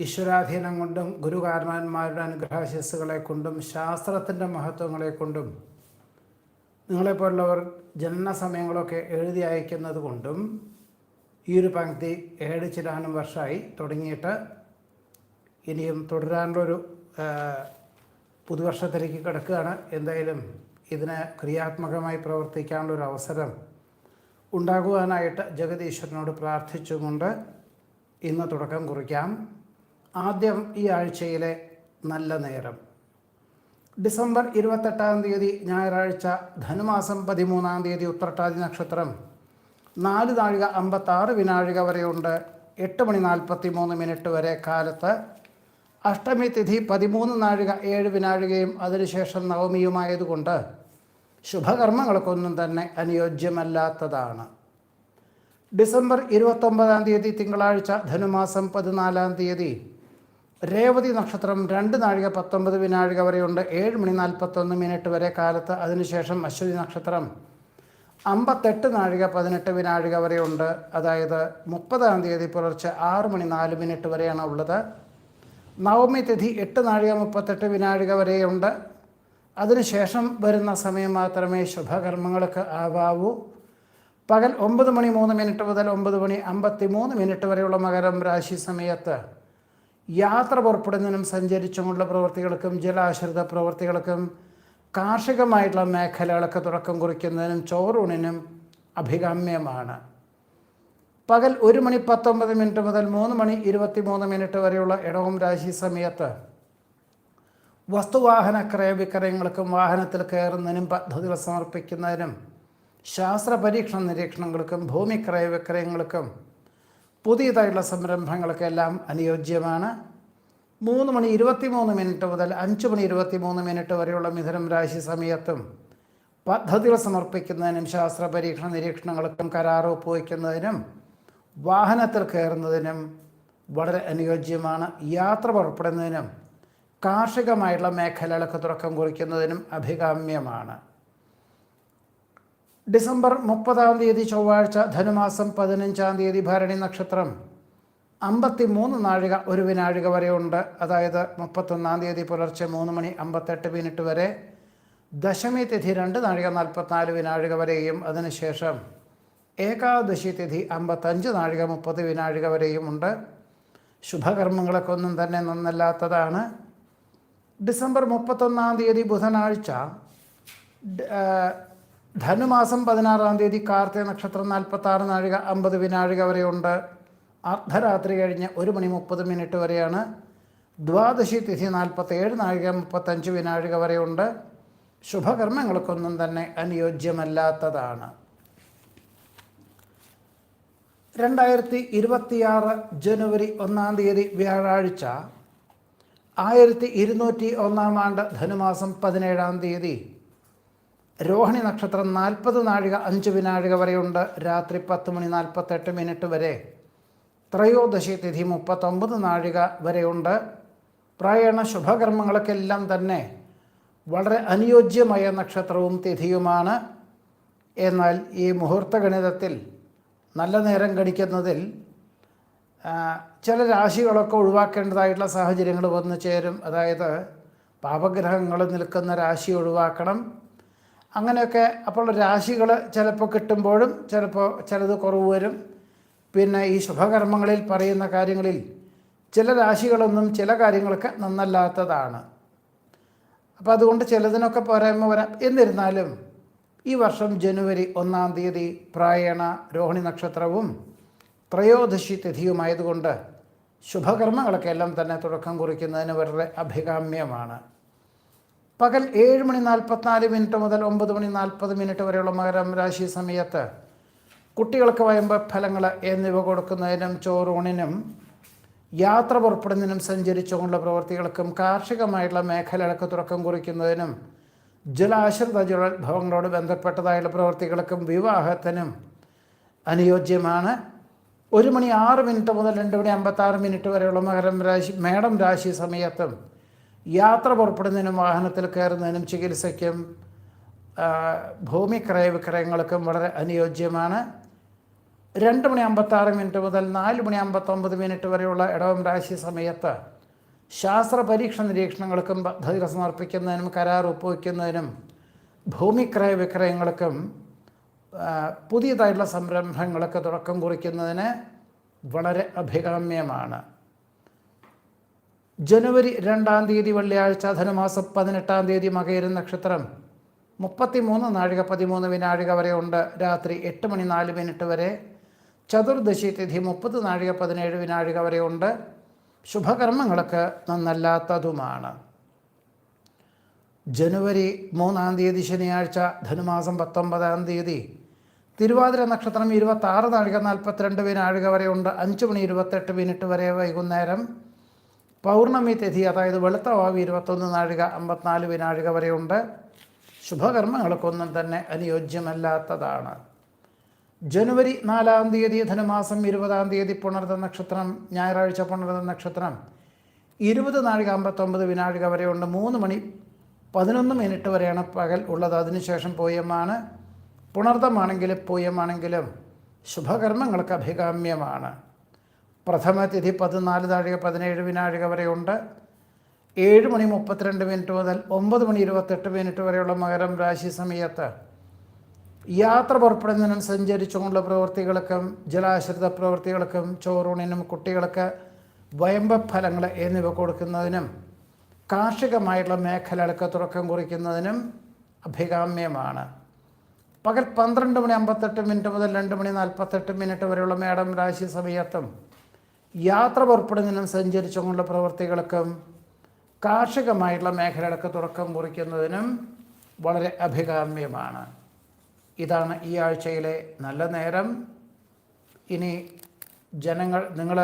ഈശ്വരാധീനം കൊണ്ടും ഗുരുകാരണന്മാരുടെ അനുഗ്രഹാശിസ്സുകളെ കൊണ്ടും ശാസ്ത്രത്തിന്റെ മഹത്വങ്ങളെ കൊണ്ടും നിങ്ങളെപ്പോലുള്ളവർ ജനന സമയങ്ങളൊക്കെ എഴുതി അയക്കുന്നത് കൊണ്ടും ഈ ഒരു പങ്ക്തി ഏഴ് ചിലാനും വർഷമായി തുടങ്ങിയിട്ട് ഇനിയും തുടരാനുള്ളൊരു പുതുവർഷത്തിലേക്ക് കിടക്കുകയാണ്. എന്തായാലും ഇതിന് ക്രിയാത്മകമായി പ്രവർത്തിക്കാനുള്ളൊരു അവസരം ഉണ്ടാകുവാനായിട്ട് ജഗദീശ്വരനോട് പ്രാർത്ഥിച്ചുകൊണ്ട് ഇന്ന് തുടക്കം കുറിക്കാം. ആദ്യം ഈ ആഴ്ചയിലെ നല്ല നേരം. ഡിസംബർ ഇരുപത്തെട്ടാം തീയതി ഞായറാഴ്ച ധനുമാസം പതിമൂന്നാം തീയതി ഉത്രട്ടാതി നക്ഷത്രം. നാല് നാഴിക അമ്പത്താറ് വിനാഴിക വരെയുണ്ട്. എട്ട് മണി നാൽപ്പത്തി മൂന്ന് മിനിറ്റ് വരെ കാലത്ത്. അഷ്ടമി തിഥി പതിമൂന്ന് നാഴിക ഏഴ് വിനാഴികയും അതിനുശേഷം നവമിയുമായതുകൊണ്ട് ശുഭകർമ്മങ്ങൾക്കൊന്നും തന്നെ അനുയോജ്യമല്ലാത്തതാണ്. ഡിസംബർ ഇരുപത്തൊമ്പതാം തീയതി തിങ്കളാഴ്ച ധനുമാസം പതിനാലാം തീയതി. രേവതി നക്ഷത്രം രണ്ട് നാഴിക പത്തൊമ്പത് വിനാഴിക വരെയുണ്ട്. ഏഴ് മണി നാൽപ്പത്തൊന്ന് മിനിറ്റ് വരെ കാലത്ത്. അതിനുശേഷം അശ്വതി നക്ഷത്രം അമ്പത്തെട്ട് നാഴിക പതിനെട്ട് വിനാഴിക വരെയുണ്ട്. അതായത് മുപ്പതാം തീയതി പുലർച്ചെ ആറ് മണി നാല് മിനിറ്റ് വരെയാണ് ഉള്ളത്. നവമി തിഥി എട്ട് നാഴിക മുപ്പത്തെട്ട് വിനാഴിക വരെയുണ്ട്. അതിനുശേഷം വരുന്ന സമയം മാത്രമേ ശുഭകർമ്മങ്ങൾക്ക് ആവാവൂ. പകൽ ഒമ്പത് മണി മൂന്ന് മിനിറ്റ് മുതൽ ഒമ്പത് മണി അമ്പത്തി മൂന്ന് മിനിറ്റ് വരെയുള്ള മകരം രാശി സമയത്ത് യാത്ര പുറപ്പെടുന്നതിനും സഞ്ചരിച്ചുകൊണ്ടുള്ള പ്രവൃത്തികൾക്കും ജലാശ്രിത പ്രവൃത്തികൾക്കും കാർഷികമായിട്ടുള്ള മേഖലകളൊക്കെ തുടക്കം കുറിക്കുന്നതിനും ചോറൂണിനും അഭികാമ്യമാണ്. പകൽ ഒരു മണി പത്തൊമ്പത് മിനിറ്റ് മുതൽ മൂന്ന് മണി ഇരുപത്തി മൂന്ന് മിനിറ്റ് വരെയുള്ള ഇടവും രാശി സമയത്ത് വസ്തുവാഹന ക്രയവിക്രയങ്ങൾക്കും വാഹനത്തിൽ കയറുന്നതിനും പദ്ധതികൾ സമർപ്പിക്കുന്നതിനും ശാസ്ത്ര പരീക്ഷണ നിരീക്ഷണങ്ങൾക്കും ഭൂമി ക്രയവിക്രയങ്ങൾക്കും പുതിയതായിട്ടുള്ള സംരംഭങ്ങൾക്കെല്ലാം അനുയോജ്യമാണ്. മൂന്ന് മണി ഇരുപത്തി മൂന്ന് മിനിറ്റ് മുതൽ അഞ്ച് മണി ഇരുപത്തി മൂന്ന് മിനിറ്റ് വരെയുള്ള മിഥുനം രാശി സമയത്തും പദ്ധതികൾ സമർപ്പിക്കുന്നതിനും ശാസ്ത്ര പരീക്ഷണ നിരീക്ഷണങ്ങൾക്കും കരാർ ഒപ്പുവയ്ക്കുന്നതിനും വാഹനത്തിൽ കയറുന്നതിനും വളരെ അനുയോജ്യമാണ്. യാത്ര പുറപ്പെടുന്നതിനും കാർഷികമായിട്ടുള്ള മേഖലകൾക്ക് തുടക്കം കുറിക്കുന്നതിനും അഭികാമ്യമാണ്. ഡിസംബർ മുപ്പതാം തീയതി ചൊവ്വാഴ്ച ധനുമാസം പതിനഞ്ചാം തീയതി ഭരണി നക്ഷത്രം. അമ്പത്തി മൂന്ന് നാഴിക ഒരു വിനാഴിക വരെയുണ്ട്. അതായത് മുപ്പത്തൊന്നാം തീയതി പുലർച്ചെ മൂന്ന് മണി അമ്പത്തെട്ട് മിനിറ്റ് വരെ. ദശമി തിഥി രണ്ട് നാഴിക നാൽപ്പത്തിനാല് വിനാഴിക വരെയും അതിനുശേഷം ഏകാദശി തിഥി അമ്പത്തഞ്ച് നാഴിക മുപ്പത് വിനാഴിക വരെയും ഉണ്ട്. ശുഭകർമ്മങ്ങളൊക്കെ ഒന്നും തന്നെ നന്നല്ലാത്തതാണ്. ഡിസംബർ മുപ്പത്തൊന്നാം തീയതി ബുധനാഴ്ച ധനുമാസം പതിനാറാം തീയതി കാർത്തിക നക്ഷത്രം നാൽപ്പത്തി ആറ് നാഴിക അമ്പത് വിനാഴിക വരെയുണ്ട്. അർദ്ധരാത്രി കഴിഞ്ഞ് ഒരു മണി മുപ്പത് മിനിറ്റ് വരെയാണ്. ദ്വാദശി തിഥി നാൽപ്പത്തേഴ് നാഴിക മുപ്പത്തഞ്ച് വിനാഴിക വരെയുണ്ട്. ശുഭകർമ്മങ്ങൾക്കൊന്നും തന്നെ അനുയോജ്യമല്ലാത്തതാണ്. രണ്ടായിരത്തി ഇരുപത്തിയാറ് ജനുവരി ഒന്നാം തീയതി വ്യാഴാഴ്ച ആയിരത്തി ഇരുന്നൂറ്റി ഒന്നാം ആണ്ട് ധനുമാസം പതിനേഴാം തീയതി. രോഹിണി നക്ഷത്രം നാൽപ്പത് നാഴിക അഞ്ച് വിനാഴിക വരെയുണ്ട്. രാത്രി പത്ത് മണി നാൽപ്പത്തെട്ട് മിനിറ്റ് വരെ. ത്രയോദശി തിഥി മുപ്പത്തൊമ്പത് നാഴിക വരെയുണ്ട്. പ്രായണ ശുഭകർമ്മങ്ങൾക്കെല്ലാം തന്നെ വളരെ അനുയോജ്യമായ നക്ഷത്രവും തിഥിയുമാണ്. എന്നാൽ ഈ മുഹൂർത്ത ഗണിതത്തിൽ നല്ല നേരം ഗണിക്കുന്നതിൽ ചില രാശികളൊക്കെ ഒഴിവാക്കേണ്ടതായിട്ടുള്ള സാഹചര്യങ്ങൾ വന്നു ചേരും. അതായത് പാപഗ്രഹങ്ങൾ നിൽക്കുന്ന രാശി ഒഴിവാക്കണം. അങ്ങനെയൊക്കെ അപ്പോൾ രാശികൾ ചിലപ്പോൾ കിട്ടുമ്പോഴും ചിലപ്പോൾ ചിലത് കുറവ് വരും. പിന്നെ ഈ ശുഭകർമ്മങ്ങളിൽ പറയുന്ന കാര്യങ്ങളിൽ ചില രാശികളൊന്നും ചില കാര്യങ്ങളൊക്കെ നന്നല്ലാത്തതാണ്. അപ്പോൾ അതുകൊണ്ട് ചിലതിനൊക്കെ പോരായ്മ വരാം. എന്നിരുന്നാലും ഈ വർഷം ജനുവരി ഒന്നാം തീയതി പ്രായണ രോഹിണി നക്ഷത്രവും ത്രയോദശി തിഥിയുമായതുകൊണ്ട് ശുഭകർമ്മങ്ങളൊക്കെ എല്ലാം തന്നെ തുടക്കം കുറിക്കുന്നതിന് വളരെ അഭികാമ്യമാണ്. പകൽ ഏഴ് മണി നാൽപ്പത്തിനാല് മിനിറ്റ് മുതൽ ഒമ്പത് മണി നാൽപ്പത് മിനിറ്റ് വരെയുള്ള മകരം രാശി സമയത്ത് കുട്ടികൾക്ക് വയമ്പ ഫലങ്ങൾ എന്നിവ കൊടുക്കുന്നതിനും ചോറൂണിനും യാത്ര പുറപ്പെടുന്നതിനും സഞ്ചരിച്ചുകൊണ്ടുള്ള പ്രവൃത്തികൾക്കും കാർഷികമായിട്ടുള്ള മേഖലകൾക്ക് തുടക്കം കുറിക്കുന്നതിനും ജലാശ്രിത ജലോത്ഭവങ്ങളോട് ബന്ധപ്പെട്ടതായുള്ള പ്രവൃത്തികൾക്കും വിവാഹത്തിനും അനുയോജ്യമാണ്. ഒരു മണി ആറ് മിനിറ്റ് മുതൽ രണ്ട് മണി അമ്പത്താറ് മിനിറ്റ് വരെയുള്ള മകരം രാശി മേടം രാശി സമയത്തും യാത്ര പുറപ്പെടുന്നതിനും വാഹനത്തിൽ കയറുന്നതിനും ചികിത്സയ്ക്കും ഭൂമി ക്രയവിക്രയങ്ങൾക്കും വളരെ അനുയോജ്യമാണ്. രണ്ട് മണി അമ്പത്താറ് മിനിറ്റ് മുതൽ നാല് മണി അമ്പത്തൊമ്പത് മിനിറ്റ് വരെയുള്ള ഇടവം രാശി സമയത്ത് ശാസ്ത്ര പരീക്ഷ നിരീക്ഷണങ്ങൾക്കും പദ്ധതികൾ സമർപ്പിക്കുന്നതിനും കരാർ ഒപ്പുവയ്ക്കുന്നതിനും ഭൂമി വിക്രയങ്ങൾക്കും പുതിയതായിട്ടുള്ള സംരംഭങ്ങൾക്ക് തുടക്കം കുറിക്കുന്നതിന് വളരെ അഭികാമ്യമാണ്. ജനുവരി രണ്ടാം തീയതി വെള്ളിയാഴ്ച ധനുമാസം പതിനെട്ടാം തീയതി മകയിരം നക്ഷത്രം. മുപ്പത്തിമൂന്ന് നാഴിക പതിമൂന്ന് വിനാഴിക വരെ ഉണ്ട്. രാത്രി എട്ട് മണി നാല് മിനിറ്റ് വരെ. ചതുർദശി തിഥി മുപ്പത് നാഴിക പതിനേഴ് വിനാഴിക വരെ ഉണ്ട്. ശുഭകർമ്മങ്ങൾക്ക് നന്നല്ലാത്തതുമാണ്. ജനുവരി മൂന്നാം തീയതി ശനിയാഴ്ച ധനുമാസം പത്തൊമ്പതാം തീയതി. തിരുവാതിര നക്ഷത്രം ഇരുപത്താറ് നാഴിക നാൽപ്പത്തിരണ്ട് വിനാഴിക വരെ ഉണ്ട്. അഞ്ച് മണി ഇരുപത്തെട്ട് മിനിറ്റ് വരെ വൈകുന്നേരം. പൗർണമി തിഥി അതായത് വെളുത്ത വാവി ഇരുപത്തൊന്ന് നാഴിക അമ്പത്തിനാല് വിനാഴിക വരെയുണ്ട്. ശുഭകർമ്മങ്ങൾക്കൊന്നും തന്നെ അനുയോജ്യമല്ലാത്തതാണ്. ജനുവരി നാലാം തീയതി ധനുമാസം ഇരുപതാം തീയതി പുണർത നക്ഷത്രം ഞായറാഴ്ച പുണർത നക്ഷത്രം ഇരുപത് നാഴിക അമ്പത്തൊമ്പത് വിനാഴിക വരെയുണ്ട്. മൂന്ന് മണി പതിനൊന്ന് മിനിറ്റ് വരെയാണ് പകൽ ഉള്ളത്. അതിനുശേഷം പൂയമാണ്. പുണർദമാണെങ്കിലും പൂയമാണെങ്കിലും ശുഭകർമ്മങ്ങൾക്ക് അഭികാമ്യമാണ്. പ്രഥമ തിഥി പതിനാല് നാഴിക പതിനേഴ് വിനാഴിക വരെയുണ്ട്. ഏഴ് മണി മുപ്പത്തിരണ്ട് മിനിറ്റ് മുതൽ ഒമ്പത് മണി ഇരുപത്തെട്ട് മിനിറ്റ് വരെയുള്ള മകരം രാശി സമയത്ത് യാത്ര പുറപ്പെടുന്നതിനും സഞ്ചരിച്ചുകൊണ്ടുള്ള പ്രവൃത്തികൾക്കും ജലാശ്രിത പ്രവൃത്തികൾക്കും ചോറൂണിനും കുട്ടികൾക്ക് വയമ്പ ഫലങ്ങൾ എന്നിവ കൊടുക്കുന്നതിനും കാർഷികമായിട്ടുള്ള മേഖലകൾക്ക് തുടക്കം കുറിക്കുന്നതിനും അഭികാമ്യമാണ്. പകൽ പന്ത്രണ്ട് മണി അമ്പത്തെട്ട് മിനിറ്റ് മുതൽ രണ്ട് മണി നാൽപ്പത്തെട്ട് മിനിറ്റ് വരെയുള്ള മേടം രാശി സമയത്തും യാത്ര പുറപ്പെടുന്നതിനും സഞ്ചരിച്ചുകൊണ്ടുള്ള പ്രവൃത്തികൾക്കും കാർഷികമായിട്ടുള്ള മേഖലകൾക്ക് തുടക്കം കുറിക്കുന്നതിനും വളരെ അഭികാമ്യമാണ്. ഇതാണ് ഈ ആഴ്ചയിലെ നല്ല നേരം. ഇനി ജനങ്ങൾ നിങ്ങൾ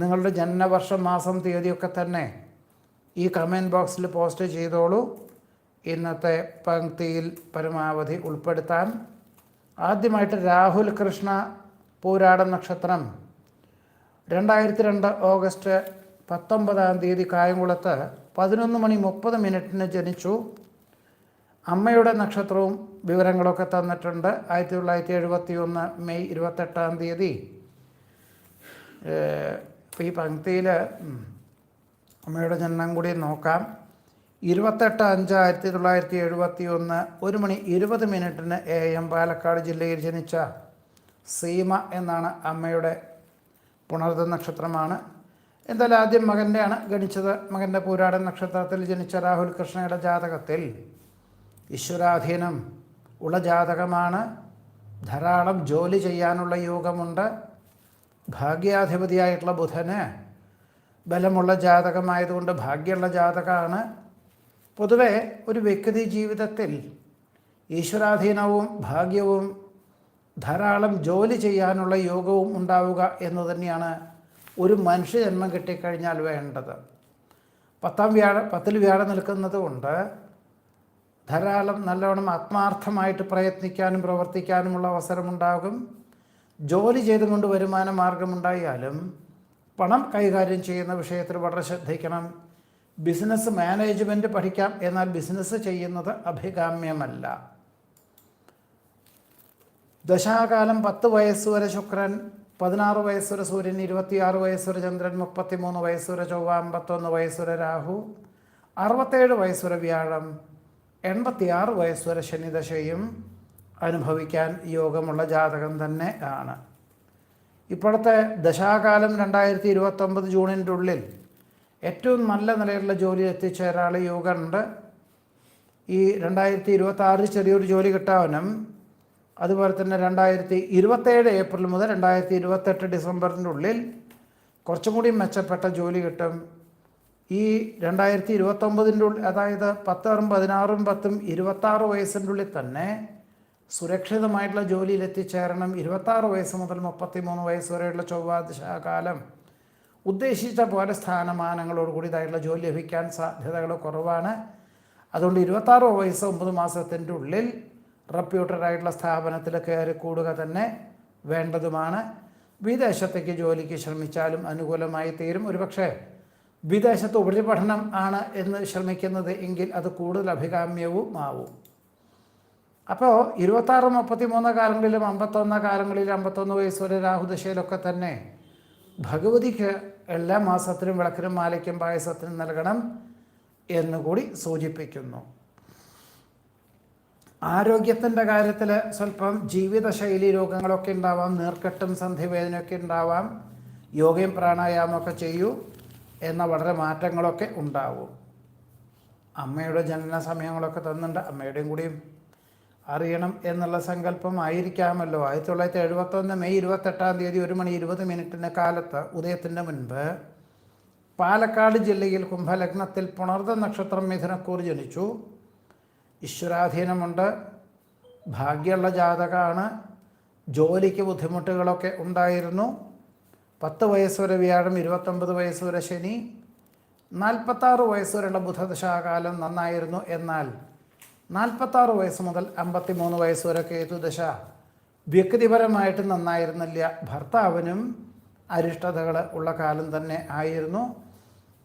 നിങ്ങളുടെ ജനനവർഷം മാസം തീയതിയൊക്കെ തന്നെ ഈ കമന്റ് ബോക്സിൽ പോസ്റ്റ് ചെയ്തോളൂ. ഇന്നത്തെ പങ്ക്തിയിൽ പരമാവധി ഉൾപ്പെടുത്താൻ. ആദ്യമായിട്ട് രാഹുൽ കൃഷ്ണ പൂരാട നക്ഷത്രം രണ്ടായിരത്തി രണ്ട് ഓഗസ്റ്റ് പത്തൊമ്പതാം തീയതി കായംകുളത്ത് പതിനൊന്ന് മണി മുപ്പത് മിനിറ്റിന് ജനിച്ചു. അമ്മയുടെ നക്ഷത്രവും വിവരങ്ങളൊക്കെ തന്നിട്ടുണ്ട്. ആയിരത്തി തൊള്ളായിരത്തി എഴുപത്തി ഒന്ന് മെയ് ഇരുപത്തെട്ടാം തീയതി. ഈ പങ്ക്തിയിൽ അമ്മയുടെ ജനനം കൂടി നോക്കാം. ഇരുപത്തെട്ട് അഞ്ച് ആയിരത്തി തൊള്ളായിരത്തി എഴുപത്തി ഒന്ന് ഒരു മണി ഇരുപത് മിനിറ്റിന് എ എം പാലക്കാട് ജില്ലയിൽ ജനിച്ച സീമ എന്നാണ് അമ്മയുടെ പുണർദ നക്ഷത്രമാണ്. എന്തായാലും ആദ്യം മകന്റെയാണ് ഗണിച്ചത്. മകന്റെ പൂരാടൻ നക്ഷത്രത്തിൽ ജനിച്ച രാഹുൽ കൃഷ്ണയുടെ ജാതകത്തിൽ ഈശ്വരാധീനം ഉള്ള ജാതകമാണ്. ധാരാളം ജോലി ചെയ്യാനുള്ള യോഗമുണ്ട്. ഭാഗ്യാധിപതിയായിട്ടുള്ള ബുധന് ബലമുള്ള ജാതകമായതുകൊണ്ട് ഭാഗ്യമുള്ള ജാതകമാണ്. പൊതുവേ ഒരു വ്യക്തി ജീവിതത്തിൽ ഈശ്വരാധീനവും ഭാഗ്യവും ധാരാളം ജോലി ചെയ്യാനുള്ള യോഗവും ഉണ്ടാവുക എന്ന് തന്നെയാണ് ഒരു മനുഷ്യജന്മം കിട്ടിക്കഴിഞ്ഞാൽ വേണ്ടത്. പത്താം വ്യാഴ പത്തിൽ വ്യാഴം നിൽക്കുന്നത് കൊണ്ട് ധാരാളം നല്ലവണ്ണം ആത്മാർത്ഥമായിട്ട് പ്രയത്നിക്കാനും പ്രവർത്തിക്കാനുമുള്ള അവസരമുണ്ടാകും. ജോലി ചെയ്തുകൊണ്ട് വരുമാന മാർഗമുണ്ടായാലും പണം കൈകാര്യം ചെയ്യുന്ന വിഷയത്തിൽ വളരെ ശ്രദ്ധിക്കണം. ബിസിനസ് മാനേജ്മെന്റ് പഠിക്കാം എന്നാൽ ബിസിനസ് ചെയ്യുന്നത് അഭികാമ്യമല്ല. ദശാകാലം പത്ത് വയസ്സ് വരെ ശുക്രൻ പതിനാറ് വയസ്സ് വരെ സൂര്യൻ ഇരുപത്തിയാറ് വയസ്സ് വരെ ചന്ദ്രൻ മുപ്പത്തിമൂന്ന് വയസ്സ് വരെ ചൊവ്വ അമ്പത്തൊന്ന് വയസ്സ് വരെ രാഹു അറുപത്തേഴ് വയസ്സ് വരെ വ്യാഴം എൺപത്തിയാറ് വയസ്സ് വരെ ശനിദശയും അനുഭവിക്കാൻ യോഗമുള്ള ജാതകം തന്നെ ആണ്. ഇപ്പോഴത്തെ ദശാകാലം രണ്ടായിരത്തി ഇരുപത്തൊമ്പത് ജൂണിന്റെ ഉള്ളിൽ ഏറ്റവും നല്ല നിലയിലുള്ള ജോലി എത്തിച്ച ഒരാൾ യോഗമുണ്ട് ഈ രണ്ടായിരത്തി ഇരുപത്തി ആറിൽ ചെറിയൊരു ജോലി കിട്ടാനും അതുപോലെ തന്നെ രണ്ടായിരത്തി ഇരുപത്തേഴ് ഏപ്രിൽ മുതൽ രണ്ടായിരത്തി ഇരുപത്തെട്ട് ഡിസംബറിന്റെ ഉള്ളിൽ കുറച്ചും കൂടി മെച്ചപ്പെട്ട ജോലി കിട്ടും. ഈ രണ്ടായിരത്തി ഇരുപത്തൊമ്പതിന്റെ ഉള്ളിൽ അതായത് പത്താറും പതിനാറും പത്തും ഇരുപത്താറ് വയസ്സിന്റെ ഉള്ളിൽ തന്നെ സുരക്ഷിതമായിട്ടുള്ള ജോലിയിൽ എത്തിച്ചേരണം. ഇരുപത്താറ് വയസ്സ് മുതൽ മുപ്പത്തി മൂന്ന് വയസ്സ് വരെയുള്ള ചൊവ്വാദശാകാലം ഉദ്ദേശിച്ച പോലെ സ്ഥാനമാനങ്ങളോടുകൂടി ഇതായിട്ടുള്ള ജോലി ലഭിക്കാൻ സാധ്യതകൾ കുറവാണ്. അതുകൊണ്ട് ഇരുപത്താറ് വയസ്സ് ഒമ്പത് മാസത്തിന്റെ ഉള്ളിൽ റെപ്യൂട്ടഡായിട്ടുള്ള സ്ഥാപനത്തിൽ കയറി കൂടുക തന്നെ വേണ്ടതുമാണ്. വിദേശത്തേക്ക് ജോലിക്ക് ശ്രമിച്ചാലും അനുകൂലമായി തീരും. ഒരുപക്ഷെ വിദേശത്ത് ഉപരിപഠനം ആണ് എന്ന് ശ്രമിക്കുന്നത് എങ്കിൽ അത് കൂടുതൽ അഭികാമ്യവും ആവും അപ്പോൾ ഇരുപത്താറ് മുപ്പത്തി മൂന്ന് കാലങ്ങളിലും അമ്പത്തൊന്ന് കാലങ്ങളിലും അമ്പത്തൊന്ന് വയസ്സ് വരെ രാഹുദശയിലൊക്കെ തന്നെ ഭഗവതിക്ക് എല്ലാ മാസത്തിലും വിളക്കിനും മാലയ്ക്കും പായസത്തിനും നൽകണം എന്നുകൂടി സൂചിപ്പിക്കുന്നു. ആരോഗ്യത്തിന്റെ കാര്യത്തിൽ സ്വല്പം ജീവിതശൈലി രോഗങ്ങളൊക്കെ ഉണ്ടാവാം നീർക്കെട്ടും സന്ധിവേദനയൊക്കെ ഉണ്ടാവാം യോഗയും പ്രാണായാമൊക്കെ ചെയ്യൂ എന്ന വളരെ മാറ്റങ്ങളൊക്കെ ഉണ്ടാവും. അമ്മയുടെ ജനന സമയങ്ങളൊക്കെ തന്നിട്ടുണ്ട് അമ്മയുടെയും കൂടിയും അറിയണം എന്നുള്ള സങ്കല്പം ആയിരിക്കാമല്ലോ ആയിരത്തി തൊള്ളായിരത്തി എഴുപത്തൊന്ന് മെയ് ഇരുപത്തെട്ടാം തീയതി ഒരു മണി ഇരുപത് മിനിറ്റിന്റെ കാലത്ത് ഉദയത്തിന്റെ മുൻപ് പാലക്കാട് ജില്ലയിൽ കുംഭലഗ്നത്തിൽ പുണർദ നക്ഷത്രം മിഥുനക്കൂർ ജനിച്ചു. ഈശ്വരാധീനമുണ്ട്. ഭാഗ്യമുള്ള ജാതകമാണ് ജോലിക്ക് ബുദ്ധിമുട്ടുകളൊക്കെ ഉണ്ടായിരുന്നു. പത്ത് വയസ്സ് വരെ വ്യാഴം ഇരുപത്തൊമ്പത് വയസ്സ് വരെ ശനി നാൽപ്പത്താറ് വയസ്സ് വരെയുള്ള ബുധദശാകാലം നന്നായിരുന്നു. എന്നാൽ നാൽപ്പത്താറ് വയസ്സ് മുതൽ അമ്പത്തി മൂന്ന് വയസ്സ് വരെ കേതുദശ വ്യക്തിപരമായിട്ട് നന്നായിരുന്നില്ല. ഭർത്താവിനും അരിഷ്ടതകൾ ഉള്ള കാലം തന്നെ ആയിരുന്നു.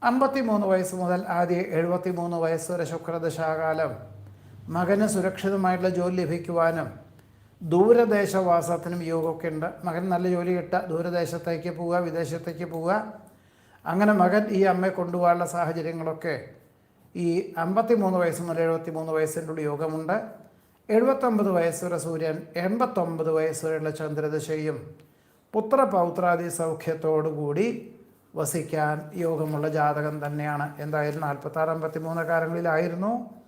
അമ്പത്തി മൂന്ന് വയസ്സ് മുതൽ ആദ്യ എഴുപത്തി മൂന്ന് വയസ്സ് വരെ ശുക്രദശാകാലം മകന് സുരക്ഷിതമായിട്ടുള്ള ജോലി ലഭിക്കുവാനും ദൂരദേശവാസത്തിനും യോഗമൊക്കെ ഉണ്ട് മകൻ നല്ല ജോലി കിട്ടുക ദൂരദേശത്തേക്ക് പോവുക വിദേശത്തേക്ക് പോവുക. അങ്ങനെ മകൻ ഈ അമ്മയെ കൊണ്ടുപോകാനുള്ള സാഹചര്യങ്ങളൊക്കെ ഈ അമ്പത്തി മൂന്ന് വയസ്സ് മുതൽ എഴുപത്തി മൂന്ന് വയസ്സിന്റെ ഉള്ളിൽ യോഗമുണ്ട്. എഴുപത്തൊമ്പത് വയസ്സ് സൂര്യൻ എൺപത്തൊമ്പത് വയസ്സ് വരെയുള്ള ചന്ദ്രദശയും പുത്രപൗത്രാദി സൗഖ്യത്തോടുകൂടി വസിക്കാൻ യോഗമുള്ള ജാതകം തന്നെയാണ്. എന്തായാലും നാൽപ്പത്താറ് അമ്പത്തി മൂന്ന് കാലങ്ങളിലായിരുന്നു.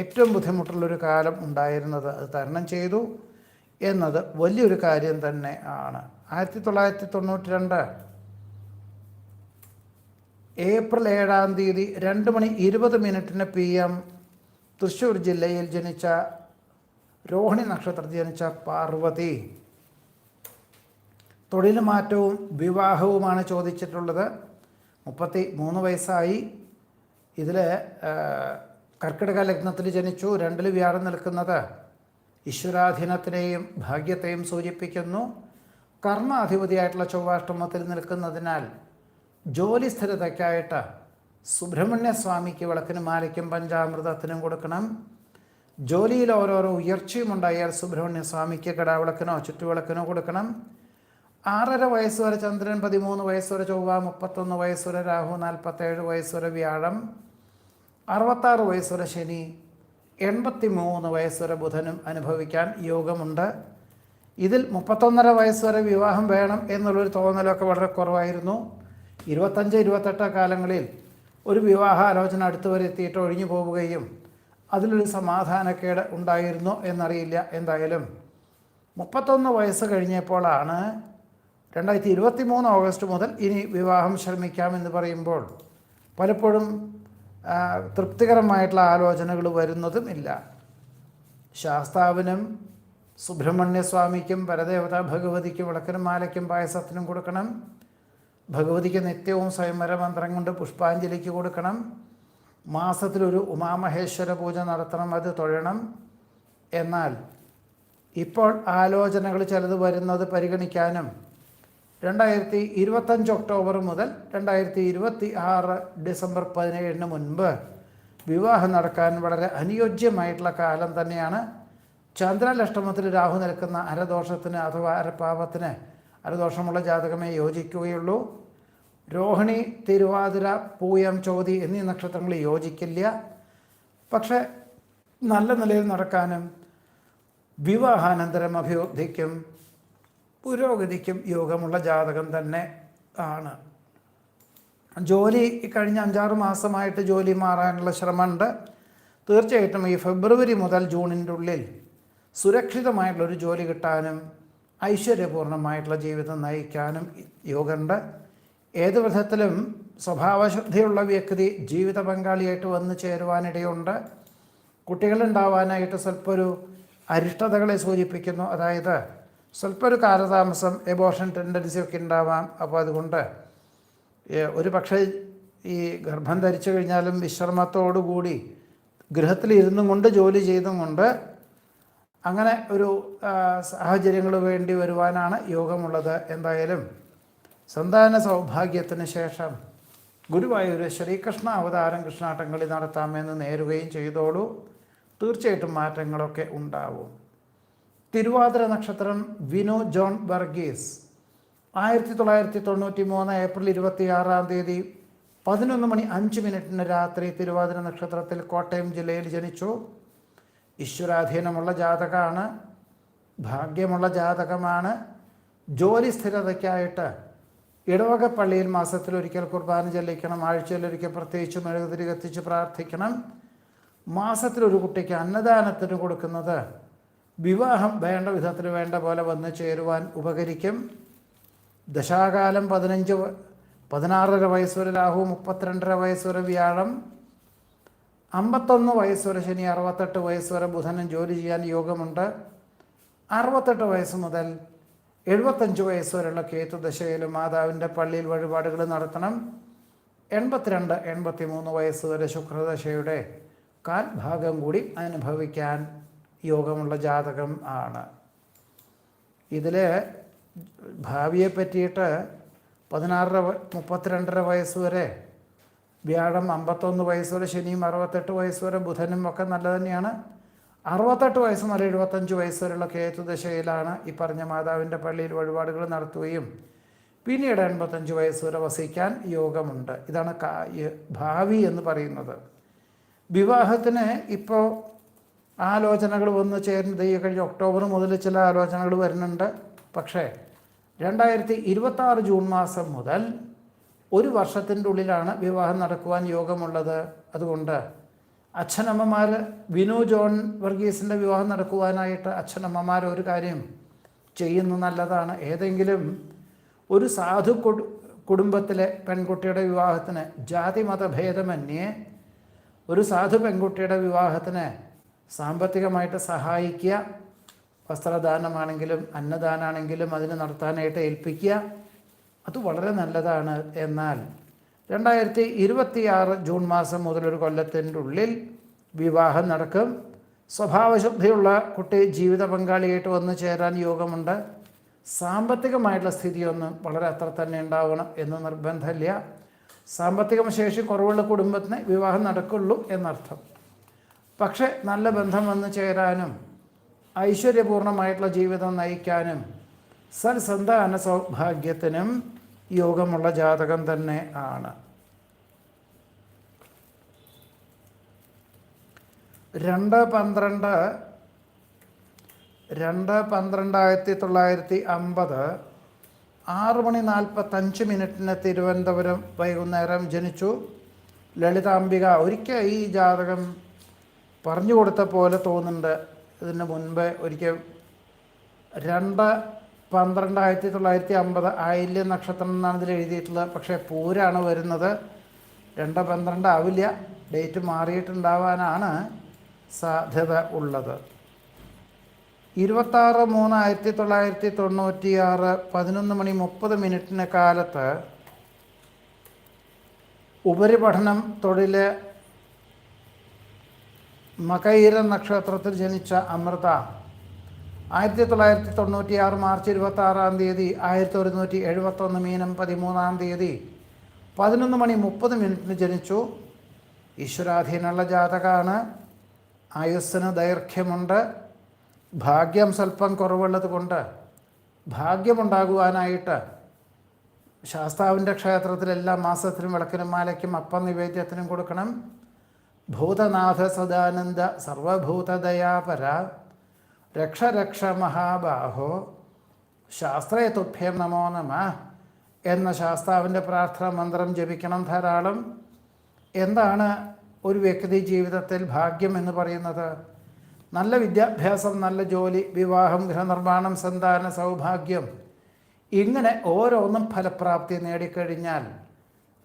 ഏറ്റവും ബുദ്ധിമുട്ടുള്ളൊരു കാലം ഉണ്ടായിരുന്നത് അത് തരണം ചെയ്തു എന്നത് വലിയൊരു കാര്യം തന്നെ ആണ്. ആയിരത്തി തൊള്ളായിരത്തി തൊണ്ണൂറ്റി രണ്ട് ഏപ്രിൽ ഏഴാം തീയതി രണ്ട് മണി ഇരുപത് മിനിറ്റിന് പി എം തൃശ്ശൂർ ജില്ലയിൽ ജനിച്ച രോഹിണി നക്ഷത്രത്തിൽ ജനിച്ച പാർവതി. തൊഴിൽ മാറ്റവും വിവാഹവുമാണ് ചോദിച്ചിട്ടുള്ളത്. മുപ്പത്തി മൂന്ന് വയസ്സായി ഇതിൽ കർക്കിടക ലഗ്നത്തിൽ ജനിച്ചു രണ്ടിൽ വ്യാഴം നിൽക്കുന്നത്. ഈശ്വരാധീനത്തിനെയും ഭാഗ്യത്തെയും സൂചിപ്പിക്കുന്നു. കർമാധിപതിയായിട്ടുള്ള ചൊവ്വാഷ്ടമത്തിൽ നിൽക്കുന്നതിനാൽ ജോലി സ്ഥിരതയ്ക്കായിട്ട് സുബ്രഹ്മണ്യസ്വാമിക്ക് വിളക്കിന് മാലയ്ക്കും പഞ്ചാമൃതത്തിനും കൊടുക്കണം. ജോലിയിൽ ഓരോരോ ഉയർച്ചയും ഉണ്ടായാൽ സുബ്രഹ്മണ്യസ്വാമിക്ക് കിടാവിളക്കിനോ ചുറ്റുവിളക്കിനോ കൊടുക്കണം. ആറര വയസ്സ് വരെ ചന്ദ്രൻ പതിമൂന്ന് വയസ്സ് വരെ ചൊവ്വ മുപ്പത്തൊന്ന് വയസ്സ് വരെ രാഹു നാൽപ്പത്തേഴ് വയസ്സ് വരെ വ്യാഴം. അറുപത്താറ് വയസ്സ് വരെ ശനി എൺപത്തി മൂന്ന് വയസ്സുവരെ ബുധനും അനുഭവിക്കാൻ യോഗമുണ്ട്. ഇതിൽ മുപ്പത്തൊന്നര വയസ്സ് വരെ വിവാഹം വേണം എന്നുള്ളൊരു തോന്നലൊക്കെ വളരെ കുറവായിരുന്നു. ഇരുപത്തഞ്ച് ഇരുപത്തെട്ട് കാലങ്ങളിൽ ഒരു വിവാഹ ആലോചന അടുത്ത് വരെ എത്തിയിട്ട് ഒഴിഞ്ഞു പോവുകയും അതിലൊരു സമാധാനക്കേട് ഉണ്ടായിരുന്നു എന്നറിയില്ല എന്തായാലും. മുപ്പത്തൊന്ന് വയസ്സ് കഴിഞ്ഞപ്പോഴാണ് രണ്ടായിരത്തി ഇരുപത്തി മൂന്ന് ഓഗസ്റ്റ് മുതൽ ഇനി വിവാഹം ശ്രമിക്കാമെന്ന് പറയുമ്പോൾ പലപ്പോഴും തൃപ്തികരമായിട്ടുള്ള ആലോചനകൾ വരുന്നതുമില്ല ശാസ്താവിനും സുബ്രഹ്മണ്യസ്വാമിക്കും പരദേവത ഭഗവതിക്കും വിളക്കിനും മാലയ്ക്കും പായസത്തിനും കൊടുക്കണം. ഭഗവതിക്ക് നിത്യവും സ്വയംവര മന്ത്രം കൊണ്ട് പുഷ്പാഞ്ജലിക്ക് കൊടുക്കണം. മാസത്തിലൊരു ഉമാമഹേശ്വര പൂജ നടത്തണം അത് തൊഴണം. എന്നാൽ ഇപ്പോൾ ആലോചനകൾ ചിലത് വരുന്നത് പരിഗണിക്കാനും രണ്ടായിരത്തി ഇരുപത്തഞ്ച് ഒക്ടോബർ മുതൽ രണ്ടായിരത്തി ഇരുപത്തി ആറ് ഡിസംബർ പതിനേഴിന് മുൻപ് വിവാഹം നടക്കാൻ വളരെ അനുയോജ്യമായിട്ടുള്ള കാലം തന്നെയാണ്. ചന്ദ്രലഷ്ടമത്തിൽ രാഹു നിൽക്കുന്ന അരദോഷത്തിന് അഥവാ അരപാപത്തിന് അരദോഷമുള്ള ജാതകമേ യോജിക്കുകയുള്ളൂ. രോഹിണി തിരുവാതിര പൂയം ചോതി എന്നീ നക്ഷത്രങ്ങൾ യോജിക്കില്ല. പക്ഷേ നല്ല നിലയിൽ നടക്കാനും വിവാഹാനന്തരം അഭിവൃദ്ധിക്കും പുരോഗതിക്കും യോഗമുള്ള ജാതകം തന്നെ ആണ്. ജോലി കഴിഞ്ഞ അഞ്ചാറ് മാസമായിട്ട് ജോലി മാറാനുള്ള ശ്രമമുണ്ട്. തീർച്ചയായിട്ടും ഈ ഫെബ്രുവരി മുതൽ ജൂണിന്റെ ഉള്ളിൽ സുരക്ഷിതമായിട്ടുള്ളൊരു ജോലി കിട്ടാനും ഐശ്വര്യപൂർണമായിട്ടുള്ള ജീവിതം നയിക്കാനും യോഗമുണ്ട്. ഏത് വിധത്തിലും സ്വഭാവശുദ്ധിയുള്ള വ്യക്തി ജീവിത പങ്കാളിയായിട്ട് വന്നു ചേരുവാനിടയുണ്ട്. കുട്ടികളുണ്ടാവാനായിട്ട് സ്വല്പം ഒരു അരിഷ്ടതകളെ സൂചിപ്പിക്കുന്നു. അതായത് സ്വല്പം ഒരു കാലതാമസം എബോഷൻ ടെൻഡൻസി ഒക്കെ ഉണ്ടാവാം. അപ്പോൾ അതുകൊണ്ട് ഒരു പക്ഷേ ഈ ഗർഭം ധരിച്ചു കഴിഞ്ഞാലും വിശ്രമത്തോടുകൂടി ഗൃഹത്തിൽ ഇരുന്നും കൊണ്ട് ജോലി ചെയ്തും കൊണ്ട് അങ്ങനെ ഒരു സാഹചര്യങ്ങൾ വേണ്ടി വരുവാനാണ് യോഗമുള്ളത്. എന്തായാലും സന്താന സൗഭാഗ്യത്തിന് ശേഷം ഗുരുവായൂർ ശ്രീകൃഷ്ണ അവതാരം കൃഷ്ണാട്ടങ്ങളിൽ നടത്താമെന്ന് നേരുകയും ചെയ്തോളൂ. തീർച്ചയായിട്ടും മാറ്റങ്ങളൊക്കെ ഉണ്ടാവും. തിരുവാതിര നക്ഷത്രം വിനു ജോൺ വർഗീസ്. ആയിരത്തി തൊള്ളായിരത്തി തൊണ്ണൂറ്റി മൂന്ന് ഏപ്രിൽ ഇരുപത്തി ആറാം തീയതി പതിനൊന്ന് മണി അഞ്ച് മിനിറ്റിന് രാത്രി തിരുവാതിര നക്ഷത്രത്തിൽ കോട്ടയം ജില്ലയിൽ ജനിച്ചു. ഈശ്വരാധീനമുള്ള ജാതകമാണ്. ഭാഗ്യമുള്ള ജാതകമാണ്. ജോലി സ്ഥിരതയ്ക്കായിട്ട് ഇടവക പള്ളിയിൽ മാസത്തിൽ ഒരിക്കൽ കുർബാന ചെല്ലിക്കണം ആഴ്ചയിലൊരിക്കൽ പ്രത്യേകിച്ച് മെഴുകുതിരി കത്തിച്ച് പ്രാർത്ഥിക്കണം. മാസത്തിൽ ഒരു കുട്ടിക്ക് അന്നദാനത്തിന് കൊടുക്കുന്നത് വിവാഹം വേണ്ട വിധത്തിൽ വേണ്ട പോലെ വന്നു ചേരുവാൻ ഉപകരിക്കും. ദശാകാലം പതിനഞ്ച് പതിനാറര വയസ്സ് വരെ രാഹു മുപ്പത്തിരണ്ടര വയസ്സ് വരെ വ്യാഴം അമ്പത്തൊന്ന് വയസ്സ് വരെ ശനി അറുപത്തെട്ട് വയസ്സ് വരെ ബുധനും ജോലി ചെയ്യാൻ യോഗമുണ്ട്. അറുപത്തെട്ട് വയസ്സ് മുതൽ എഴുപത്തഞ്ച് വയസ്സ് വരെയുള്ള കേതു ദശയിലും മാതാവിന്റെ പള്ളിയിൽ വഴിപാടുകൾ നടത്തണം. എൺപത്തിരണ്ട് എൺപത്തി മൂന്ന് വയസ്സ് വരെ ശുക്രദശയുടെ കാൽഭാഗം കൂടി അനുഭവിക്കാൻ യോഗമുള്ള ജാതകം ആണ്. ഇതിൽ ഭാവിയെ പറ്റിയിട്ട് പതിനാറര മുപ്പത്തിരണ്ടര വയസ്സ് വരെ വ്യാഴം അമ്പത്തൊന്ന് വയസ്സ് വരെ ശനിയും അറുപത്തെട്ട് വയസ്സ് വരെ ബുധനും ഒക്കെ നല്ല തന്നെയാണ്. അറുപത്തെട്ട് വയസ്സ് മുതൽ എഴുപത്തഞ്ച് വയസ്സ് വരെയുള്ള കേതു ദശയിലാണ് ഈ പറഞ്ഞ മാതാവിന്റെ പള്ളിയിൽ വഴിപാടുകൾ നടത്തുകയും പിന്നീട് എൺപത്തഞ്ച് വയസ്സ് വരെ വസിക്കാൻ യോഗമുണ്ട്. ഇതാണ് ഭാവി എന്ന് പറയുന്നത്. വിവാഹത്തിന് ഇപ്പോൾ ആലോചനകൾ വന്ന് ചേരുന്നത് ഈ കഴിഞ്ഞ ഒക്ടോബർ മുതൽ ചില ആലോചനകൾ വരുന്നുണ്ട്. പക്ഷേ രണ്ടായിരത്തി ഇരുപത്താറ് ജൂൺ മാസം മുതൽ ഒരു വർഷത്തിന്റെ ഉള്ളിലാണ് വിവാഹം നടക്കുവാൻ യോഗമുള്ളത്. അതുകൊണ്ട് അച്ഛനമ്മമാർ വിനു ജോൺ വർഗീസിന്റെ വിവാഹം നടക്കുവാനായിട്ട് അച്ഛനമ്മമാർ ഒരു കാര്യം ചെയ്യുന്നു നല്ലതാണ്. ഏതെങ്കിലും ഒരു സാധു കുടുംബത്തിലെ പെൺകുട്ടിയുടെ വിവാഹത്തിന് ജാതി മതഭേദമന്യേ ഒരു സാധു പെൺകുട്ടിയുടെ വിവാഹത്തിന് സാമ്പത്തികമായിട്ട് സഹായിക്കുക. വസ്ത്രദാനമാണെങ്കിലും അന്നദാനാണെങ്കിലും അതിന് നടത്താനായിട്ട് ഏൽപ്പിക്കുക. അത് വളരെ നല്ലതാണ്. എന്നാൽ രണ്ടായിരത്തി ഇരുപത്തിയാറ് ജൂൺ മാസം മുതൽ ഒരു കൊല്ലത്തിന്റെ ഉള്ളിൽ വിവാഹം നടക്കും. സ്വഭാവശുദ്ധിയുള്ള കുട്ടി ജീവിത പങ്കാളിയായിട്ട് വന്ന് ചേരാൻ യോഗമുണ്ട്. സാമ്പത്തികമായിട്ടുള്ള സ്ഥിതിയൊന്നും വളരെ അത്ര തന്നെ ഉണ്ടാവണം എന്ന് നിർബന്ധമില്ല. സാമ്പത്തികം ശേഷി കുറവുള്ള കുടുംബത്തിന് വിവാഹം നടക്കുള്ളൂ എന്നർത്ഥം. പക്ഷേ നല്ല ബന്ധം വന്നു ചേരാനും ഐശ്വര്യപൂർണമായിട്ടുള്ള ജീവിതം നയിക്കാനും സൽസന്താന സൗഭാഗ്യത്തിനും യോഗമുള്ള ജാതകം തന്നെ ആണ്. രണ്ട് പന്ത്രണ്ട് രണ്ട് പന്ത്രണ്ട് ആയിരത്തി തൊള്ളായിരത്തി അമ്പത് ആറ് മണി നാൽപ്പത്തഞ്ച് മിനിറ്റിന് തിരുവനന്തപുരം വൈകുന്നേരം ജനിച്ചു. ലളിതാംബിക ഒരിക്കൽ ഈ ജാതകം പറഞ്ഞു കൊടുത്ത പോലെ തോന്നുന്നുണ്ട്. ഇതിന് മുൻപ് ഒരിക്കൽ രണ്ട് പന്ത്രണ്ട് ആയിരത്തി തൊള്ളായിരത്തി അമ്പത് ആയില്യ നക്ഷത്രം എന്നാണ് ഇതിൽ എഴുതിയിട്ടുള്ളത്. പക്ഷേ പൂരാണ് വരുന്നത്. രണ്ട് പന്ത്രണ്ട് ആവില്ല ഡേറ്റ് മാറിയിട്ടുണ്ടാവാനാണ് സാധ്യത ഉള്ളത്. ഇരുപത്താറ് മൂന്ന് ആയിരത്തി തൊള്ളായിരത്തി തൊണ്ണൂറ്റിയാറ് പതിനൊന്ന് മണി മുപ്പത് മിനിറ്റിന് കാലത്ത് ഉപരിപഠനം തൊഴിൽ മകയിര നക്ഷത്രത്തിൽ ജനിച്ച അമൃത ആയിരത്തി തൊള്ളായിരത്തി തൊണ്ണൂറ്റി ആറ് മാർച്ച് ഇരുപത്തി ആറാം തീയതി ആയിരത്തി ഒരുന്നൂറ്റി എഴുപത്തൊന്ന് മീനം പതിമൂന്നാം തീയതി പതിനൊന്ന് മണി മുപ്പത് മിനിറ്റിന് ജനിച്ചു. ഈശ്വരാധീനമുള്ള ജാതകമാണ് ആയുസ്സിന് ദൈർഘ്യമുണ്ട്. ഭാഗ്യം സ്വല്പം കുറവുള്ളത് കൊണ്ട് ഭാഗ്യമുണ്ടാകുവാനായിട്ട് ശാസ്താവിന്റെ ക്ഷേത്രത്തിൽ എല്ലാ മാസത്തിലും വിളക്കിനും മാലയ്ക്കും അപ്പം നിവേദ്യത്തിനും കൊടുക്കണം. ഭൂതനാഥ സദാനന്ദ സർവഭൂതദയാപര രക്ഷ രക്ഷ മഹാബാഹോ ശാസ്ത്രേ തുഭ്യം നമോ നമ എന്ന ശാസ്താവിന്റെ പ്രാർത്ഥന മന്ത്രം ജപിക്കണം ധാരാളം. എന്താണ് ഒരു വ്യക്തി ജീവിതത്തിൽ ഭാഗ്യം എന്ന് പറയുന്നത്? നല്ല വിദ്യാഭ്യാസം നല്ല ജോലി വിവാഹം ഗൃഹനിർമ്മാണം സന്താന സൗഭാഗ്യം ഇങ്ങനെ ഓരോന്നും ഫലപ്രാപ്തി നേടിക്കഴിഞ്ഞാൽ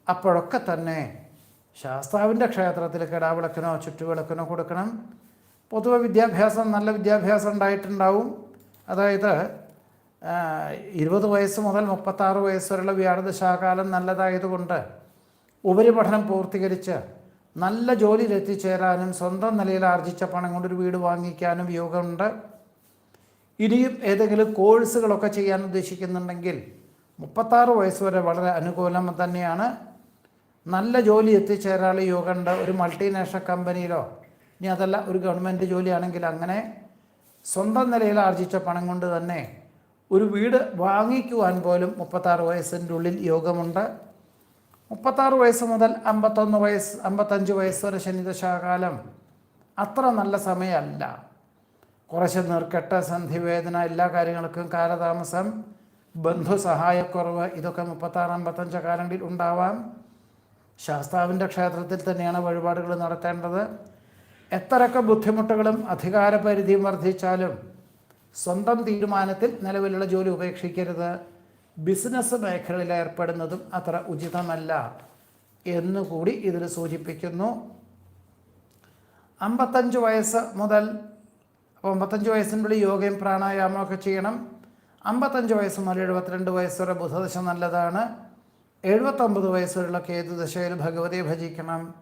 അപ്പോഴൊക്കെ തന്നെ ശാസ്താവിന്റെ ക്ഷേത്രത്തിൽ കിടാവിളക്കിനോ ചുറ്റുവിളക്കിനോ കൊടുക്കണം. പൊതുവെ വിദ്യാഭ്യാസം നല്ല വിദ്യാഭ്യാസം ഉണ്ടായിട്ടുണ്ടാവും. അതായത് ഇരുപത് വയസ്സ് മുതൽ മുപ്പത്താറ് വയസ്സ് വരെയുള്ള വ്യാഴദശാകാലം നല്ലതായതുകൊണ്ട് ഉപരിപഠനം പൂർത്തീകരിച്ച് നല്ല ജോലിയിൽ എത്തിച്ചേരാനും സ്വന്തം നിലയിൽ ആർജിച്ച പണം കൊണ്ടൊരു വീട് വാങ്ങിക്കാനും യോഗമുണ്ട്. ഇനിയും ഏതെങ്കിലും കോഴ്സുകളൊക്കെ ചെയ്യാൻ ഉദ്ദേശിക്കുന്നുണ്ടെങ്കിൽ മുപ്പത്താറ് വയസ്സ് വരെ വളരെ അനുകൂലം തന്നെയാണ്. നല്ല ജോലി എത്തിച്ചേരാനുള്ള യുഗണ്ട ഒരു മൾട്ടിനാഷണൽ കമ്പനിയിലോ ഇനി അതല്ല ഒരു ഗവൺമെന്റ് ജോലിയാണെങ്കിൽ അങ്ങനെ സ്വന്തം നിലയിൽ ആർജിച്ച പണം കൊണ്ട് തന്നെ ഒരു വീട് വാങ്ങിക്കുവാൻ പോലും മുപ്പത്താറ് വയസ്സിന്റെ ഉള്ളിൽ യോഗമുണ്ട്. മുപ്പത്താറ് വയസ്സ് മുതൽ അമ്പത്തൊന്ന് വയസ്സ് അമ്പത്തഞ്ച് വയസ്സ് വരെ ശനിദശാകാലം അത്ര നല്ല സമയമല്ല. കുറച്ച് നീർക്കെട്ട് സന്ധിവേദന എല്ലാ കാര്യങ്ങൾക്കും കാലതാമസം ബന്ധു സഹായക്കുറവ് ഇതൊക്കെ മുപ്പത്താറ് അമ്പത്തഞ്ച് കാലങ്ങളിൽ ഉണ്ടാവാം. ശാസ്താവിന്റെ ക്ഷേത്രത്തിൽ തന്നെയാണ് വഴിപാടുകൾ നടത്തേണ്ടത്. എത്രയൊക്കെ ബുദ്ധിമുട്ടുകളും അധികാരപരിധിയും വർദ്ധിച്ചാലും സ്വന്തം തീരുമാനത്തിൽ നിലവിലുള്ള ജോലി ഉപേക്ഷിക്കരുത്. ബിസിനസ് മേഖലയിൽ ഏർപ്പെടുന്നതും അത്ര ഉചിതമല്ല എന്നുകൂടി ഇതിൽ സൂചിപ്പിക്കുന്നു. അമ്പത്തഞ്ച് വയസ്സ് മുതൽ അപ്പോൾ അമ്പത്തഞ്ച് വയസ്സിനുള്ളിൽ യോഗയും പ്രാണായാമമൊക്കെ ചെയ്യണം. അമ്പത്തഞ്ച് വയസ്സ് മുതൽ എഴുപത്തിരണ്ട് വയസ്സ് വരെ ബുധദശ നല്ലതാണ്. എഴുപത്തൊമ്പത് വയസ്സ് വരെയുള്ള കേതുദശയിൽ ഭഗവതിയെ ഭജിക്കണം.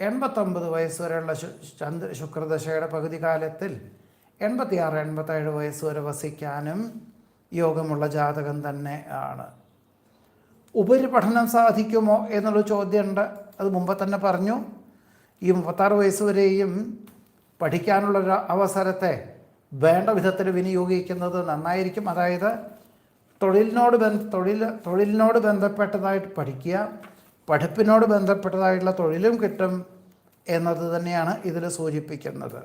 എൺപത്തൊമ്പത് വയസ്സ് വരെയുള്ള ചന്ദ്ര ശുക്രദശയുടെ പകുതി കാലത്തിൽ എൺപത്തിയാറ് എൺപത്തേഴ് വയസ്സ് വരെ വസിക്കാനും യോഗമുള്ള ജാതകം തന്നെ ആണ്. ഉപരിപഠനം സാധിക്കുമോ എന്നുള്ള ചോദ്യമുണ്ട് അത് മുമ്പ് തന്നെ പറഞ്ഞു. ഈ മുപ്പത്താറ് വയസ്സ് വരെയും പഠിക്കാനുള്ളൊരു അവസരത്തെ വേണ്ട വിധത്തിൽ വിനിയോഗിക്കുന്നത് നന്നായിരിക്കും. അതായത് തൊഴിലിനോട് ബന്ധ തൊഴിൽ തൊഴിലിനോട് ബന്ധപ്പെട്ടതായിട്ട് പഠിക്കുക പഠിപ്പിനോട് ബന്ധപ്പെട്ടതായിട്ടുള്ള തൊഴിലും കിട്ടും എന്നത് തന്നെയാണ് ഇതിൽ സൂചിപ്പിക്കുന്നത്.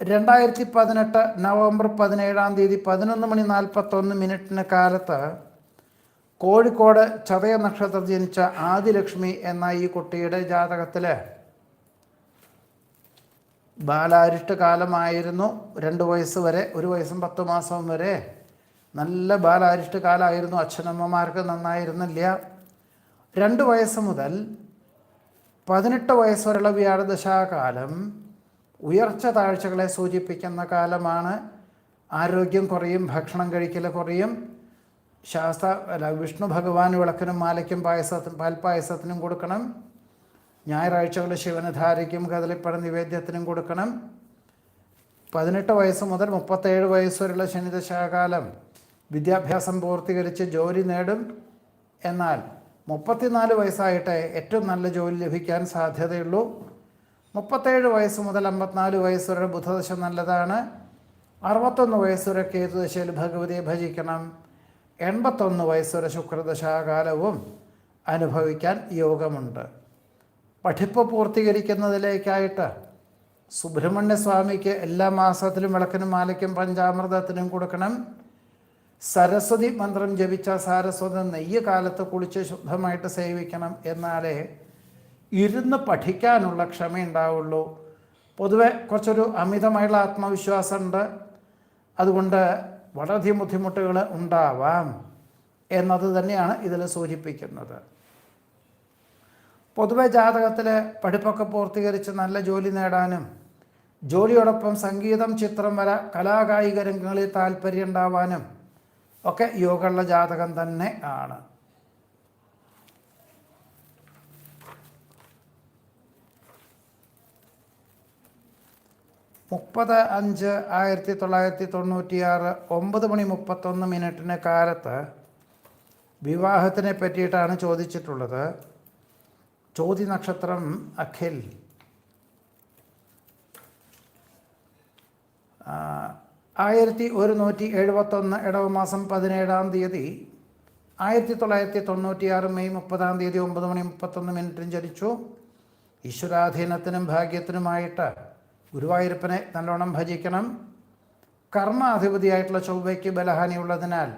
രണ്ടായിരത്തി പതിനെട്ട് നവംബർ പതിനേഴാം തീയതി പതിനൊന്ന് മണി നാൽപ്പത്തൊന്ന് മിനിറ്റിന് കാലത്ത് കോഴിക്കോട് ചതയ നക്ഷത്രത്തിൽ ജനിച്ച ആദിലക്ഷ്മി എന്ന ഈ കുട്ടിയുടെ ജാതകത്തിൽ ബാലാരിഷ്ട കാലമായിരുന്നു. രണ്ട് വയസ്സ് വരെ ഒരു വയസ്സും പത്ത് മാസവും വരെ നല്ല ബാലാരിഷ്ട കാലമായിരുന്നു അച്ഛനമ്മമാർക്ക് നന്നായിരുന്നില്ല. രണ്ട് വയസ്സ് മുതൽ പതിനെട്ട് വയസ്സ് വരെയുള്ള വ്യാഴദശാകാലം ഉയർച്ച താഴ്ചകളെ സൂചിപ്പിക്കുന്ന കാലമാണ്. ആരോഗ്യം കുറയും ഭക്ഷണം കഴിക്കൽ കുറയും. ശാസ്ത്ര അല്ല വിഷ്ണു ഭഗവാൻ വിളക്കിനും മാലയ്ക്കും പായസത്തിനും പാൽപ്പായസത്തിനും കൊടുക്കണം. ഞായറാഴ്ചകൾ ശിവന് ധാരയ്ക്കും കദളിപ്പഴ നിവേദ്യത്തിനും കൊടുക്കണം. പതിനെട്ട് വയസ്സ് മുതൽ മുപ്പത്തേഴ് വയസ്സ് വരെയുള്ള ശനിദശാകാലം വിദ്യാഭ്യാസം പൂർത്തീകരിച്ച് ജോലി നേടും. എന്നാൽ മുപ്പത്തിനാല് വയസ്സായിട്ടേ ഏറ്റവും നല്ല ജോലി ലഭിക്കാൻ സാധ്യതയുള്ളൂ. മുപ്പത്തേഴ് വയസ്സ് മുതൽ അമ്പത്തിനാല് വയസ്സ് വരെ ബുധദശ നല്ലതാണ്. അറുപത്തൊന്ന് വയസ്സ് വരെ കേതുദശയിൽ ഭഗവതിയെ ഭജിക്കണം. എൺപത്തൊന്ന് വയസ്സ് വരെ ശുക്രദശാകാലവും അനുഭവിക്കാൻ യോഗമുണ്ട്. പഠിപ്പ് പൂർത്തീകരിക്കുന്നതിലേക്കായിട്ട് സുബ്രഹ്മണ്യസ്വാമിക്ക് എല്ലാ മാസത്തിലും വിളക്കിനും മാലയ്ക്കും പഞ്ചാമൃതത്തിനും കൊടുക്കണം. സരസ്വതി മന്ത്രം ജപിച്ച സാരസ്വത നെയ്യ് കാലത്ത് കുളിച്ച് ശുദ്ധമായിട്ട് സേവിക്കണം എന്നാലേ ഇരുന്ന് പഠിക്കാനുള്ള ക്ഷമയുണ്ടാവുള്ളൂ പൊതുവെ കുറച്ചൊരു അമിതമായുള്ള ആത്മവിശ്വാസമുണ്ട് അതുകൊണ്ട് വളരെയധികം ബുദ്ധിമുട്ടുകൾ ഉണ്ടാവാം എന്നത് തന്നെയാണ് ഇതിൽ സൂചിപ്പിക്കുന്നത്. പൊതുവെ ജാതകത്തിൽ പഠിപ്പൊക്കെ പൂർത്തീകരിച്ച് നല്ല ജോലി നേടാനും ജോലിയോടൊപ്പം സംഗീതം ചിത്രം വര കലാകായിക രംഗങ്ങളിൽ താല്പര്യം ഉണ്ടാവാനും ഒക്കെ യോഗമുള്ള ജാതകം തന്നെ ആണ്. മുപ്പത് അഞ്ച് ആയിരത്തി തൊള്ളായിരത്തി തൊണ്ണൂറ്റിയാറ് ഒമ്പത് മണി മുപ്പത്തൊന്ന് മിനിറ്റിന് കാലത്ത് വിവാഹത്തിനെ പറ്റിയിട്ടാണ് ചോദിച്ചിട്ടുള്ളത്. ചോതി നക്ഷത്രം അഖിൽ. ആയിരത്തി ഒരുന്നൂറ്റി എഴുപത്തൊന്ന് ഇടവമാസം പതിനേഴാം തീയതി ആയിരത്തി തൊള്ളായിരത്തി തൊണ്ണൂറ്റിയാറ് മെയ് മുപ്പതാം തീയതി ഒമ്പത് മണി മുപ്പത്തൊന്ന് മിനിറ്റിനും ജനിച്ചു. ഈശ്വരാധീനത്തിനും ഭാഗ്യത്തിനുമായിട്ട് ഗുരുവായൂരപ്പനെ നല്ലോണം ഭജിക്കണം. കർമാധിപതിയായിട്ടുള്ള ചൊവ്വയ്ക്ക് ബലഹാനി ഉള്ളതിനാൽ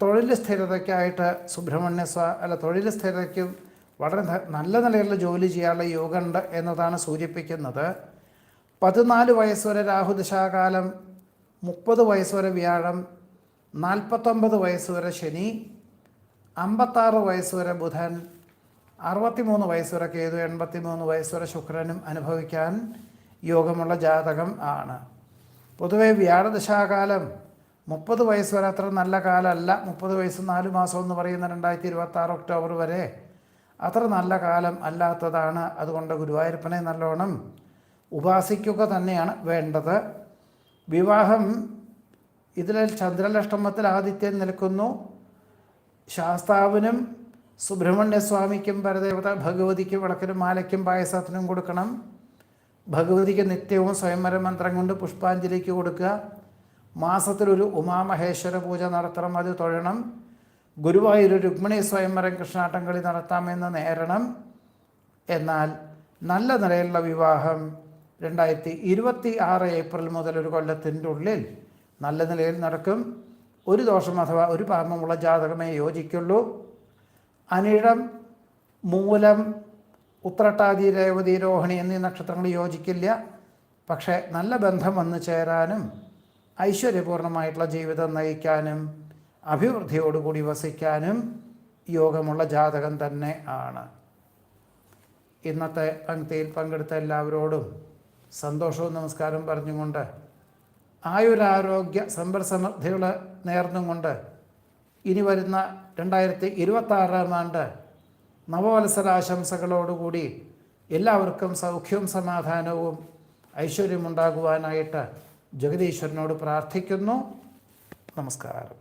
തൊഴിൽ സ്ഥിരതയ്ക്കായിട്ട് സുബ്രഹ്മണ്യ സ്വാ അല്ല തൊഴിൽ സ്ഥിരതയ്ക്ക് വളരെ നല്ല നിലയിലുള്ള ജോലി ചെയ്യാനുള്ള യോഗമുണ്ട് എന്നതാണ് സൂചിപ്പിക്കുന്നത്. പതിനാല് വയസ്സ് വരെ രാഹുദശാകാലം മുപ്പത് വയസ്സ് വരെ വ്യാഴം നാൽപ്പത്തൊമ്പത് വയസ്സ് വരെ ശനി അമ്പത്താറ് വയസ്സ് വരെ ബുധൻ അറുപത്തിമൂന്ന് വയസ്സ് വരെ കേതു എൺപത്തിമൂന്ന് വയസ്സ് വരെ ശുക്രനും അനുഭവിക്കാൻ യോഗമുള്ള ജാതകം ആണ്. പൊതുവെ വ്യാഴദശാകാലം മുപ്പത് വയസ്സ് വരെ അത്ര നല്ല കാലമല്ല. മുപ്പത് വയസ്സ് നാല് മാസം എന്ന് പറയുന്ന രണ്ടായിരത്തി ഇരുപത്തി ഒക്ടോബർ വരെ അത്ര നല്ല കാലം അല്ലാത്തതാണ്. അതുകൊണ്ട് ഗുരുവായൂരപ്പനെ നല്ലോണം ഉപാസിക്കുക തന്നെയാണ് വേണ്ടത്. വിവാഹം ഇതിൽ ചന്ദ്രലക്ഷ്മത്തിൽ ആദിത്യൻ നിൽക്കുന്നു. ശാസ്താവിനും സുബ്രഹ്മണ്യസ്വാമിക്കും പരദേവത ഭഗവതിക്കും വിളക്കിനും മാലയ്ക്കും പായസത്തിനും കൊടുക്കണം. ഭഗവതിക്ക് നിത്യവും സ്വയംവര മന്ത്രം കൊണ്ട് പുഷ്പാഞ്ജലിക്ക് കൊടുക്കുക. മാസത്തിലൊരു ഉമാമഹേശ്വര പൂജ നടത്തണം അത് തൊഴണം. ഗുരുവായൂർ രുക്മിണി സ്വയംവരം കൃഷ്ണാട്ടം കളി നടത്താമെന്ന് നേരണം. എന്നാൽ നല്ല നിലയിലുള്ള വിവാഹം രണ്ടായിരത്തി ഇരുപത്തി ആറ് ഏപ്രിൽ മുതൽ ഒരു കൊല്ലത്തിന്റെ ഉള്ളിൽ നല്ല നിലയിൽ നടക്കും. ഒരു ദോഷം അഥവാ ഒരു പാപമുള്ള ജാതകമേ യോജിക്കുള്ളൂ. അനിഴം മൂലം ഉത്രട്ടാതി രേവതി രോഹിണി എന്നീ നക്ഷത്രങ്ങൾ യോജിക്കില്ല. പക്ഷേ നല്ല ബന്ധം വന്നു ചേരാനും ഐശ്വര്യപൂർണമായിട്ടുള്ള ജീവിതം നയിക്കാനും അഭിവൃദ്ധിയോടുകൂടി വസിക്കാനും യോഗമുള്ള ജാതകം തന്നെ ആണ്. ഇന്നത്തെ പങ്ക്തിയിൽ പങ്കെടുത്ത എല്ലാവരോടും സന്തോഷവും നമസ്കാരം പറഞ്ഞുകൊണ്ട് ആയുരാരോഗ്യ സമ്പൽ സമൃദ്ധികൾ നേർന്നുകൊണ്ട് ഇനി വരുന്ന രണ്ടായിരത്തി ഇരുപത്തി ആറാം ആണ്ട് നവവത്സരാശംസകളോടുകൂടി എല്ലാവർക്കും സൗഖ്യവും സമാധാനവും ഐശ്വര്യമുണ്ടാകുവാനായിട്ട് ജഗദീശ്വരനോട് പ്രാർത്ഥിക്കുന്നു. നമസ്കാരം.